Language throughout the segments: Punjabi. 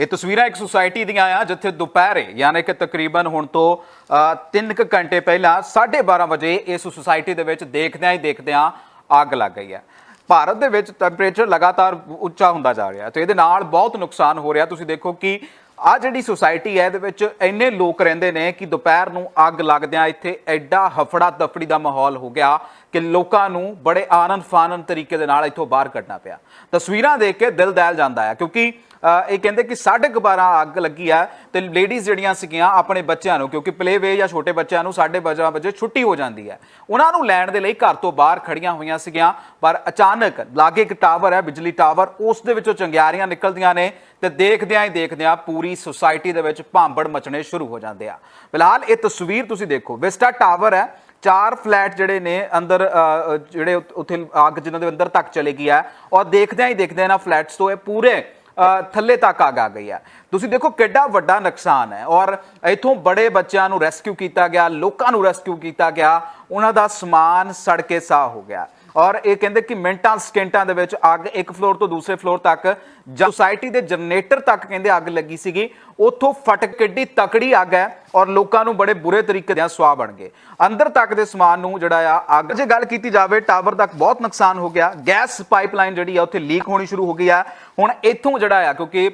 ਇਹ ਤਸਵੀਰਾਂ ਇੱਕ ਸੁਸਾਇਟੀ ਦੀਆਂ ਆ, ਜਿੱਥੇ ਦੁਪਹਿਰੇ, ਯਾਨੀ ਕਿ ਤਕਰੀਬਨ ਹੁਣ ਤੋਂ 3 ਕੁ ਘੰਟੇ ਪਹਿਲਾਂ 12:30 ਵਜੇ ਇਸ ਸੁਸਾਇਟੀ ਦੇ ਵਿੱਚ ਦੇਖਦਿਆਂ ਹੀ ਦੇਖਦਿਆਂ ਅੱਗ ਲੱਗ ਗਈ ਹੈ। ਭਾਰਤ ਦੇ ਵਿੱਚ ਟੈਂਪਰੇਚਰ ਲਗਾਤਾਰ ਉੱਚਾ ਹੁੰਦਾ ਜਾ ਰਿਹਾ ਤੇ ਇਹਦੇ ਨਾਲ ਬਹੁਤ ਨੁਕਸਾਨ ਹੋ ਰਿਹਾ। ਤੁਸੀਂ ਦੇਖੋ ਕਿ ਆ ਜਿਹੜੀ ਸੁਸਾਇਟੀ ਹੈ ਇਹਦੇ ਵਿੱਚ ਇੰਨੇ ਲੋਕ ਰਹਿੰਦੇ ਨੇ ਕਿ ਦੁਪਹਿਰ ਨੂੰ ਅੱਗ ਲੱਗਦਿਆਂ ਇੱਥੇ ਐਡਾ ਹਫੜਾ ਤਫੜੀ ਦਾ ਮਾਹੌਲ ਹੋ ਗਿਆ ਕਿ ਲੋਕਾਂ ਨੂੰ ਬੜੇ ਆਨੰਦ ਫਾਨਨ ਤਰੀਕੇ ਦੇ ਨਾਲ ਇੱਥੋਂ ਬਾਹਰ ਕੱਢਣਾ ਪਿਆ। ਤਸਵੀਰਾਂ ਦੇਖ ਕੇ ਦਿਲ ਦਹਿਲ ਜਾਂਦਾ ਹੈ ਕਿਉਂਕਿ ਇਹ ਕਹਿੰਦੇ ਕਿ 12:30 ਅੱਗ ਲੱਗੀ ਆ ਤੇ ਲੇਡੀਜ਼ ਜਿਹੜੀਆਂ ਸੀਗੀਆਂ ਆਪਣੇ ਬੱਚਿਆਂ ਨੂੰ, ਕਿਉਂਕਿ ਪਲੇਵੇ ਜਾਂ ਛੋਟੇ ਬੱਚਿਆਂ ਨੂੰ 12:30 ਵਜੇ ਛੁੱਟੀ ਹੋ ਜਾਂਦੀ ਹੈ। ਉਹਨਾਂ ਨੂੰ ਲੈਣ ਦੇ ਲਈ ਘਰ ਤੋਂ ਬਾਹਰ ਖੜੀਆਂ ਹੋਈਆਂ ਸੀਗੀਆਂ, ਪਰ ਅਚਾਨਕ ਲਾਗੇ ਇੱਕ ਟਾਵਰ ਹੈ, ਬਿਜਲੀ ਟਾਵਰ, ਉਸ ਦੇ ਵਿੱਚੋਂ ਚੰਗਿਆਰੀਆਂ ਨਿਕਲਦੀਆਂ ਨੇ ਤੇ ਦੇਖਦਿਆਂ ਹੀ ਦੇਖਦਿਆਂ ਪੂਰੀ ਸੁਸਾਇਟੀ ਦੇ ਵਿੱਚ ਭਾਂਬੜ ਮਚਣੇ ਸ਼ੁਰੂ ਹੋ ਜਾਂਦੇ ਆ। ਫਿਲਹਾਲ ਇਹ ਤਸਵੀਰ ਤੁਸੀਂ ਦੇਖੋ, ਵਿਸਟਾ ਟਾਵਰ ਹੈ, ਚਾਰ ਫਲੈਟ ਜਿਹੜੇ ਨੇ ਅੰਦਰ ਜਿਹੜੇ ਉੱਥੇ ਅੱਗ ਜਿਨ੍ਹਾਂ ਦੇ ਅੰਦਰ ਤੱਕ ਚਲੇ ਗਈ ਹੈ, ਔਰ ਦੇਖਦਿਆਂ ਹੀ ਦੇਖਦਿਆਂ ਇਹਨਾਂ ਫਲੈਟਸ ਤੋਂ ਇਹ ਪੂਰੇ ਥੱਲੇ ਤੱਕ ਅੱਗ ਆ ਗਈ ਹੈ। ਤੁਸੀਂ ਦੇਖੋ ਕਿੱਡਾ ਵੱਡਾ ਨੁਕਸਾਨ ਹੈ, ਔਰ ਇੱਥੋਂ ਬੜੇ ਬੱਚਿਆਂ ਨੂੰ ਰੈਸਕਿਊ ਕੀਤਾ ਗਿਆ, ਲੋਕਾਂ ਨੂੰ ਰੈਸਕਿਊ ਕੀਤਾ ਗਿਆ, ਉਹਨਾਂ ਦਾ ਸਮਾਨ ਸੜ ਕੇ ਸਾਹ ਹੋ ਗਿਆ। ਔਰ ਇਹ ਕਹਿੰਦੇ ਕਿ ਮਿੰਟਾਂ ਸਕਿੰਟਾਂ ਦੇ ਵਿੱਚ ਅੱਗ ਇੱਕ ਫਲੋਰ ਤੋਂ ਦੂਸਰੇ ਫਲੋਰ ਤੱਕ ਸੁਸਾਇਟੀ ਦੇ ਜਨਰੇਟਰ ਤੱਕ ਕਹਿੰਦੇ ਅੱਗ ਲੱਗੀ ਸੀਗੀ। ਉੱਥੋਂ ਫਟ ਕਿੱਡੀ ਤਕੜੀ ਅੱਗ ਹੈ ਔਰ ਲੋਕਾਂ ਨੂੰ ਬੜੇ ਬੁਰੇ ਤਰੀਕੇ ਦੇ ਸਵਾਹ ਬਣ ਗਏ। ਅੰਦਰ ਤੱਕ ਦੇ ਸਮਾਨ ਨੂੰ ਜਿਹੜਾ ਆ ਅੱਗ ਜੇ ਗੱਲ ਕੀਤੀ ਜਾਵੇ ਟਾਵਰ ਤੱਕ ਬਹੁਤ ਨੁਕਸਾਨ ਹੋ ਗਿਆ। ਗੈਸ ਪਾਈਪਲਾਈਨ ਜਿਹੜੀ ਆ ਉੱਥੇ ਲੀਕ ਹੋਣੀ ਸ਼ੁਰੂ ਹੋ ਗਈ ਆ। ਹੁਣ ਇੱਥੋਂ ਜਿਹੜਾ ਆ ਕਿਉਂਕਿ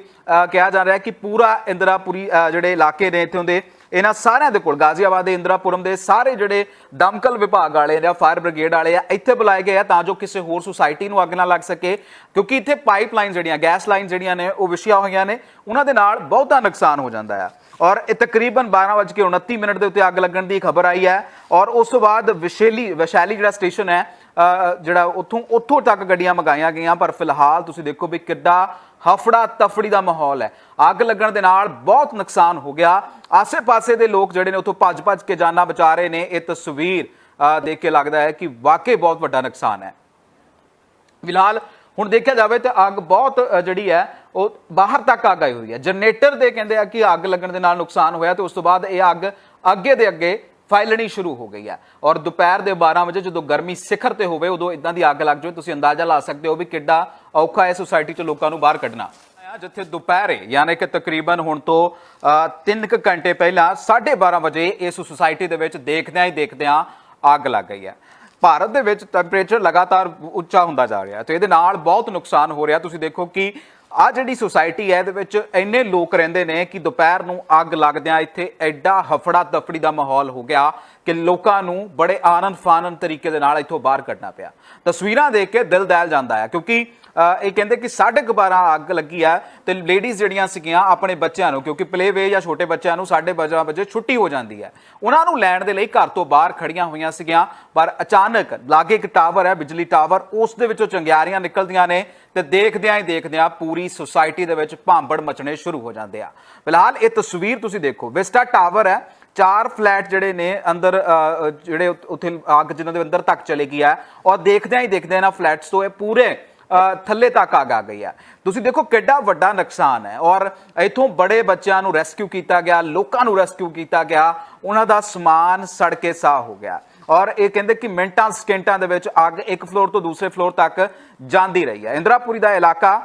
ਕਿਹਾ ਜਾ ਰਿਹਾ ਕਿ ਪੂਰਾ ਇੰਦਰਾਪੁਰੀ ਅ, ਜਿਹੜੇ ਇਲਾਕੇ ਨੇ ਇੱਥੋਂ ਦੇ ਇਹਨਾਂ ਸਾਰਿਆਂ ਦੇ ਕੋਲ, ਗਾਜ਼ੀਆਬਾਦ ਦੇ ਇੰਦਰਾਪੁਰਮ ਦੇ ਸਾਰੇ ਜਿਹੜੇ ਦਮਕਲ ਵਿਭਾਗ ਵਾਲੇ ਜਾਂ ਫਾਇਰ ਬ੍ਰਿਗੇਡ ਵਾਲੇ ਆ, ਇੱਥੇ ਬੁਲਾਏ ਗਏ ਆ ਤਾਂ ਜੋ ਕਿਸੇ ਹੋਰ ਸੁਸਾਇਟੀ ਨੂੰ ਅੱਗ ਨਾ ਲੱਗ ਸਕੇ, ਕਿਉਂਕਿ ਇੱਥੇ ਪਾਈਪਲਾਈਨ ਜਿਹੜੀਆਂ, ਗੈਸ ਲਾਈਨ ਜਿਹੜੀਆਂ ਨੇ, ਉਹ ਵਿਛੀਆਂ ਹੋਈਆਂ ਨੇ, ਉਹਨਾਂ ਦੇ ਨਾਲ ਬਹੁਤਾ ਨੁਕਸਾਨ ਹੋ ਜਾਂਦਾ ਆ। ਔਰ ਇਹ ਤਕਰੀਬਨ 12:29 ਮਿੰਟ ਦੇ ਉੱਤੇ ਅੱਗ ਲੱਗਣ ਦੀ ਖਬਰ ਆਈ ਹੈ, ਔਰ ਉਸ ਤੋਂ ਬਾਅਦ ਵਿਸ਼ੇਲੀ, ਵਿਸ਼ਾਲੀ ਜਿਹੜਾ ਸਟੇਸ਼ਨ ਹੈ ਜਿਹੜਾ ਉੱਥੋਂ ਉੱਥੋਂ ਤੱਕ ਗੱਡੀਆਂ ਮੰਗਾਈਆਂ ਗਈਆਂ, ਪਰ ਫਿਲਹਾਲ ਤੁਸੀਂ ਦੇਖੋ ਵੀ ਕਿੱਡਾ ਹਫੜਾ ਤਫੜੀ ਦਾ ਮਾਹੌਲ ਹੈ। ਅੱਗ ਲੱਗਣ ਦੇ ਨਾਲ ਬਹੁਤ ਨੁਕਸਾਨ ਹੋ ਗਿਆ। ਆਸੇ-ਪਾਸੇ ਦੇ ਲੋਕ ਜਿਹੜੇ ਨੇ ਉੱਥੋਂ ਭੱਜ-ਭੱਜ ਕੇ ਜਾਨਾਂ ਬਚਾ ਰਹੇ ਨੇ। ਇਹ ਤਸਵੀਰ ਦੇਖ ਕੇ ਲੱਗਦਾ ਹੈ ਕਿ ਵਾਕਈ ਬਹੁਤ ਵੱਡਾ ਨੁਕਸਾਨ ਹੈ। ਫਿਲਹਾਲ ਹੁਣ ਦੇਖਿਆ ਜਾਵੇ ਤਾਂ ਅੱਗ ਬਹੁਤ ਜਿਹੜੀ ਹੈ, ਉਹ ਬਾਹਰ ਤੱਕ ਅੱਗ ਆਈ ਹੋਈ ਹੈ। ਜਨਰੇਟਰ ਦੇ ਕਹਿੰਦੇ ਆ ਕਿ ਅੱਗ ਲੱਗਣ ਦੇ ਨਾਲ ਨੁਕਸਾਨ ਹੋਇਆ ਤੇ ਉਸ ਤੋਂ ਬਾਅਦ ਇਹ ਅੱਗ ਅੱਗੇ ਦੇ ਅੱਗੇ ਫੈਲਣੀ ਸ਼ੁਰੂ ਹੋ ਗਈ ਹੈ। ਔਰ ਦੁਪਹਿਰ ਦੇ 12 ਵਜੇ ਜਦੋਂ ਗਰਮੀ ਸਿਖਰ ਤੇ ਹੋਵੇ, ਉਦੋਂ ਇਦਾਂ ਦੀ ਅੱਗ ਲੱਗ ਜਾਵੇ, ਤੁਸੀਂ ਅੰਦਾਜ਼ਾ ਲਾ ਸਕਦੇ ਹੋ ਵੀ ਕਿੱਡਾ ਔਖਾ ਹੈ ਸੁਸਾਇਟੀ 'ਚ ਲੋਕਾਂ ਨੂੰ ਬਾਹਰ ਕੱਢਣਾ। ਜਿੱਥੇ ਦੁਪਹਿਰੇ, ਯਾਨੀ ਕਿ ਤਕਰੀਬਨ ਹੁਣ ਤੋਂ 3 ਕੁ ਘੰਟੇ ਪਹਿਲਾਂ 12:30 ਵਜੇ ਇਸ ਸੁਸਾਇਟੀ ਦੇ ਵਿੱਚ ਦੇਖਦਿਆਂ ਹੀ ਦੇਖਦਿਆਂ ਅੱਗ ਲੱਗ ਗਈ ਹੈ। ਭਾਰਤ ਦੇ ਵਿੱਚ ਟੈਂਪਰੇਚਰ ਲਗਾਤਾਰ ਉੱਚਾ ਹੁੰਦਾ ਜਾ ਰਿਹਾ ਤੇ ਇਹਦੇ ਨਾਲ ਬਹੁਤ ਨੁਕਸਾਨ ਹੋ ਰਿਹਾ। ਤੁਸੀਂ ਦੇਖੋ ਕਿ ਆ ਜਿਹੜੀ ਸੁਸਾਇਟੀ ਹੈ ਇਹਦੇ ਵਿੱਚ ਇੰਨੇ ਲੋਕ ਰਹਿੰਦੇ ਨੇ ਕਿ ਦੁਪਹਿਰ ਨੂੰ ਅੱਗ ਲੱਗਦਿਆਂ ਇੱਥੇ ਐਡਾ ਹਫੜਾ ਦਫੜੀ ਦਾ ਮਾਹੌਲ ਹੋ ਗਿਆ ਕਿ ਲੋਕਾਂ ਨੂੰ ਬੜੇ ਆਨੰਦ ਫਾਨਨ ਤਰੀਕੇ ਦੇ ਨਾਲ ਇੱਥੋਂ ਬਾਹਰ ਕੱਢਣਾ ਪਿਆ। ਤਸਵੀਰਾਂ ਦੇਖ ਕੇ ਦਿਲ ਦਹਿਲ ਜਾਂਦਾ ਹੈ ਕਿਉਂਕਿ ਇਹ ਕਹਿੰਦੇ ਕਿ 12:30 ਅੱਗ ਲੱਗੀ ਆ ਤੇ ਲੇਡੀਜ਼ ਜਿਹੜੀਆਂ ਸੀਗੀਆਂ ਆਪਣੇ ਬੱਚਿਆਂ ਨੂੰ, ਕਿਉਂਕਿ ਪਲੇਵੇ ਜਾਂ ਛੋਟੇ ਬੱਚਿਆਂ ਨੂੰ 12:30 ਵਜੇ ਛੁੱਟੀ ਹੋ ਜਾਂਦੀ ਹੈ ਉਹਨਾਂ ਨੂੰ ਲੈਣ ਦੇ ਲਈ ਘਰ ਤੋਂ ਬਾਹਰ ਖੜੀਆਂ ਹੋਈਆਂ ਸੀਗੀਆਂ, ਪਰ ਅਚਾਨਕ ਲਾਗੇ ਇੱਕ ਟਾਵਰ ਹੈ, ਬਿਜਲੀ ਟਾਵਰ ਉਸ ਦੇ ਵਿੱਚੋਂ ਚੰਗਿਆਰੀਆਂ ਨਿਕਲਦੀਆਂ ਨੇ ਤੇ ਦੇਖਦਿਆਂ ਹੀ ਦੇਖਦਿਆਂ ਪੂਰੀ ਸੁਸਾਇਟੀ ਦੇ ਵਿੱਚ ਭਾਂਬੜ ਮਚਣੇ ਸ਼ੁਰੂ ਹੋ ਜਾਂਦੇ ਆ। ਫਿਲਹਾਲ ਇਹ ਤਸਵੀਰ ਤੁਸੀਂ ਦੇਖੋ ਵਿਸਟਾ ਟਾਵਰ ਹੈ, ਚਾਰ ਫਲੈਟ ਜਿਹੜੇ ਨੇ ਅੰਦਰ ਜਿਹੜੇ ਉੱਥੇ ਅੱਗ ਜਿਨ੍ਹਾਂ ਦੇ ਅੰਦਰ ਤੱਕ ਚਲੇ ਗਈ ਹੈ ਔਰ ਦੇਖਦਿਆਂ ਹੀ ਦੇਖਦਿਆਂ ਇਹਨਾਂ ਫਲੈਟਸ ਤੋਂ ਇਹ ਪੂਰੇ ਥੱਲੇ ਤੱਕ ਅੱਗ ਆ ਗਈ ਹੈ ਤੁਸੀਂ ਦੇਖੋ ਕਿੱਡਾ ਵੱਡਾ ਨੁਕਸਾਨ ਹੈ, ਔਰ ਇੱਥੋਂ ਬੜੇ ਬੱਚਿਆਂ ਨੂੰ ਰੈਸਕਿਊ ਕੀਤਾ ਗਿਆ, ਲੋਕਾਂ ਨੂੰ ਰੈਸਕਿਊ ਕੀਤਾ ਗਿਆ, ਉਹਨਾਂ ਦਾ ਸਮਾਨ ਸੜ ਕੇ ਸਾਹ ਹੋ ਗਿਆ। ਔਰ ਇਹ ਕਹਿੰਦੇ ਕਿ ਮਿੰਟਾਂ, ਸਕਿੰਟਾਂ ਦੇ ਵਿੱਚ ਅੱਗ ਇੱਕ ਫਲੋਰ ਤੋਂ ਦੂਸਰੇ ਫਲੋਰ ਤੱਕ ਜਾਂਦੀ ਰਹੀ ਹੈ। ਇੰਦਰਾਪੁਰੀ ਦਾ ਇਲਾਕਾ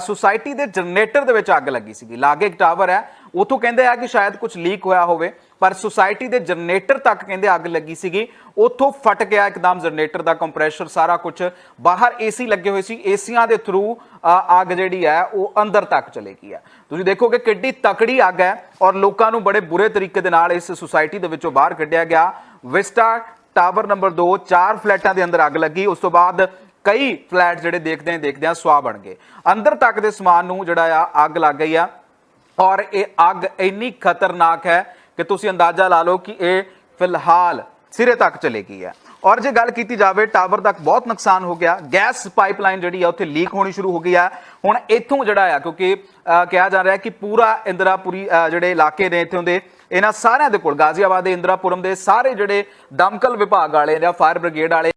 ਸੁਸਾਇਟੀ ਦੇ ਜਨਰੇਟਰ ਦੇ ਵਿੱਚ ਅੱਗ ਲੱਗੀ ਸੀਗੀ। ਲਾਗੇ ਇੱਕ ਟਾਵਰ ਹੈ, ਉਥੋਂ ਕਹਿੰਦੇ ਆ ਕਿ ਸ਼ਾਇਦ ਕੁਝ ਲੀਕ ਹੋਇਆ ਹੋਵੇ, ਪਰ ਸੁਸਾਇਟੀ ਦੇ ਜਨਰੇਟਰ ਤੱਕ ਕਹਿੰਦੇ ਅੱਗ ਲੱਗੀ ਸੀਗੀ। ਉਥੋਂ ਫਟ ਗਿਆ ਇੱਕਦਮ ਜਨਰੇਟਰ ਦਾ ਕੰਪਰੈਸ਼ਰ, ਸਾਰਾ ਕੁਝ ਬਾਹਰ ਏਸੀ ਲੱਗੇ ਹੋਏ ਸੀ। ਏਸੀਆਂ ਦੇ ਥਰੂ ਅੱਗ ਜਿਹੜੀ ਹੈ, ਉਹ ਅੰਦਰ ਤੱਕ ਚਲੇ ਗਈ ਹੈ। ਤੁਸੀਂ ਦੇਖੋਗੇ ਕਿੱਡੀ ਤਕੜੀ ਅੱਗ ਹੈ ਔਰ ਲੋਕਾਂ ਨੂੰ ਬੜੇ ਬੁਰੇ ਤਰੀਕੇ ਦੇ ਨਾਲ ਇਸ ਸੁਸਾਇਟੀ ਦੇ ਵਿੱਚੋਂ ਬਾਹਰ ਕੱਢਿਆ ਗਿਆ। ਵਿਸਟਾ ਟਾਵਰ ਨੰਬਰ 2 ਚਾਰ ਫਲੈਟਾਂ ਦੇ ਅੰਦਰ ਅੱਗ ਲੱਗੀ। ਉਸ ਤੋਂ ਬਾਅਦ ਕਈ ਫਲੈਟ ਜਿਹੜੇ ਦੇਖਦੇ ਆਂ ਦੇਖਦੇ ਆਂ ਸਵਾ ਬਣ ਗਏ। ਅੰਦਰ ਤੱਕ ਦੇ ਸਮਾਨ ਨੂੰ ਜਿਹੜਾ ਆ, ਅੱਗ ਲੱਗ ਗਈ ਆ। ਔਰ ਇਹ ਅੱਗ ਇੰਨੀ ਖਤਰਨਾਕ ਹੈ ਕਿ ਤੁਸੀਂ ਅੰਦਾਜ਼ਾ ਲਾ ਲਓ ਕਿ ਇਹ ਫਿਲਹਾਲ ਸਿਰੇ ਤੱਕ ਚਲੇ ਗਈ ਹੈ। ਔਰ ਜੇ ਗੱਲ ਕੀਤੀ ਜਾਵੇ, ਟਾਵਰ ਤੱਕ ਬਹੁਤ ਨੁਕਸਾਨ ਹੋ ਗਿਆ। ਗੈਸ ਪਾਈਪਲਾਈਨ ਜਿਹੜੀ ਆ, ਉੱਥੇ ਲੀਕ ਹੋਣੀ ਸ਼ੁਰੂ ਹੋ ਗਈ ਆ। ਹੁਣ ਇੱਥੋਂ ਜਿਹੜਾ ਆ, ਕਿਉਂਕਿ ਕਿਹਾ ਜਾ ਰਿਹਾ ਕਿ ਪੂਰਾ ਇੰਦਰਾਪੁਰੀ ਜਿਹੜੇ ਇਲਾਕੇ ਨੇ ਇੱਥੋਂ ਦੇ ਇਹਨਾਂ ਸਾਰਿਆਂ ਦੇ ਕੋਲ, ਗਾਜ਼ੀਆਬਾਦ ਦੇ, ਇੰਦਰਾਪੁਰਮ ਦੇ ਸਾਰੇ ਜਿਹੜੇ ਦਮਕਲ ਵਿਭਾਗ ਵਾਲੇ ਜਾਂ ਫਾਇਰ ਬ੍ਰਿਗੇਡ ਵਾਲੇ